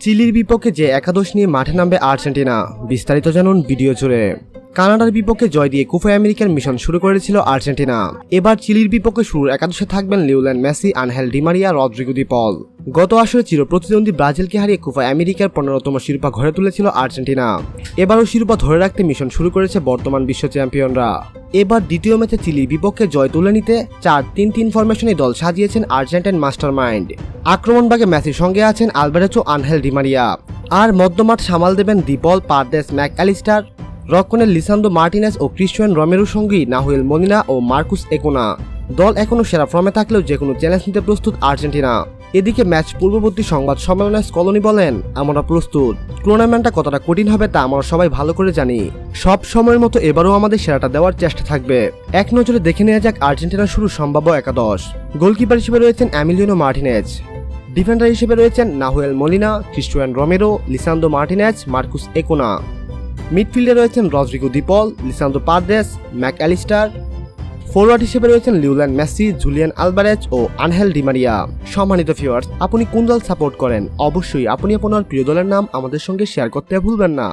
চিলির বিপক্ষে যে একাদশ নিয়ে মাঠে নামবে আর্জেন্টিনা বিস্তারিত জানুন ভিডিও জুড়ে। কানাডার বিপক্ষে জয় দিয়ে কুফা আমেরিকার মিশন শুরু করেছিল আর্জেন্টিনা। এবার চিলির বিপক্ষে শুরুর একাদশে থাকবেন Lionel Messi, Angel Di Maria Rodrigo Paul. গত আসরে চির প্রতিদ্বন্দ্বী ব্রাজিলকে হারিয়ে কুফা আমেরিকার পনেরোতম শিরোপা ঘরে তুলেছিল আর্জেন্টিনা। এবারও শিরোপা ধরে রাখতে মিশন শুরু করেছে বর্তমান বিশ্ব চ্যাম্পিয়নরা। এবার দ্বিতীয় ম্যাচে চিলির বিপক্ষে জয় তুলে নিতে চার তিন তিন ফরমেশনে দল সাজিয়েছেন আর্জেন্টাইন মাস্টার মাইন্ড আক্রমণভাগে মেসির সঙ্গে আছেন আলবারেচো আনহেল ডিমারিয়া আর মধ্যমাঠ সামাল দেবেন De Paul Paredes Mac Allister রক্ষণের লিসান্দো মার্টিনেস ও ক্রিস্টিয়ান রমেরুর সঙ্গী নাহুয়েল মনিনা ও মার্কুস একোনা। দল এখনও সেরা ফর্মে থাকলেও যে কোনো চ্যালেঞ্জ নিতে প্রস্তুত আর্জেন্টিনা। এদিকে ম্যাচ পূর্ববর্তী সংবাদ সম্মেলনে স্কলনি বলেন, আমরা প্রস্তুত। টুর্নামেন্টটা কতটা কঠিন হবে তা আমরা সবাই ভালো করে জানি। সব সময়ের মতো এবারও আমাদের সেরাটা দেওয়ার চেষ্টা থাকবে। এক নজরে দেখে নেওয়া যাক আর্জেন্টিনার শুরু সম্ভাব্য একাদশ। গোলকিপার হিসেবে রয়েছেন অ্যামিলিয়ানো মার্টিনেজ। ডিফেন্ডার হিসেবে রয়েছেন Nahuel Molina Cristian Romero, Lisandro Martinez, Marcos Acuna. মিডফিল্ডে রয়েছেন Rodrigo De Paul Lisandro Paredes Mac Allister forward হিসেবে রয়েছেন লিউল্যান্ড মেসি, জুলিয়ান আলবারেজ ও আনহেল ডিমারিয়া সম্মানিত ফিওয়ার্স আপনি কোন দল সাপোর্ট করেন? অবশ্যই আপনি আপনার প্রিয় দলের নাম আমাদের সঙ্গে শেয়ার করতে ভুলবেন না।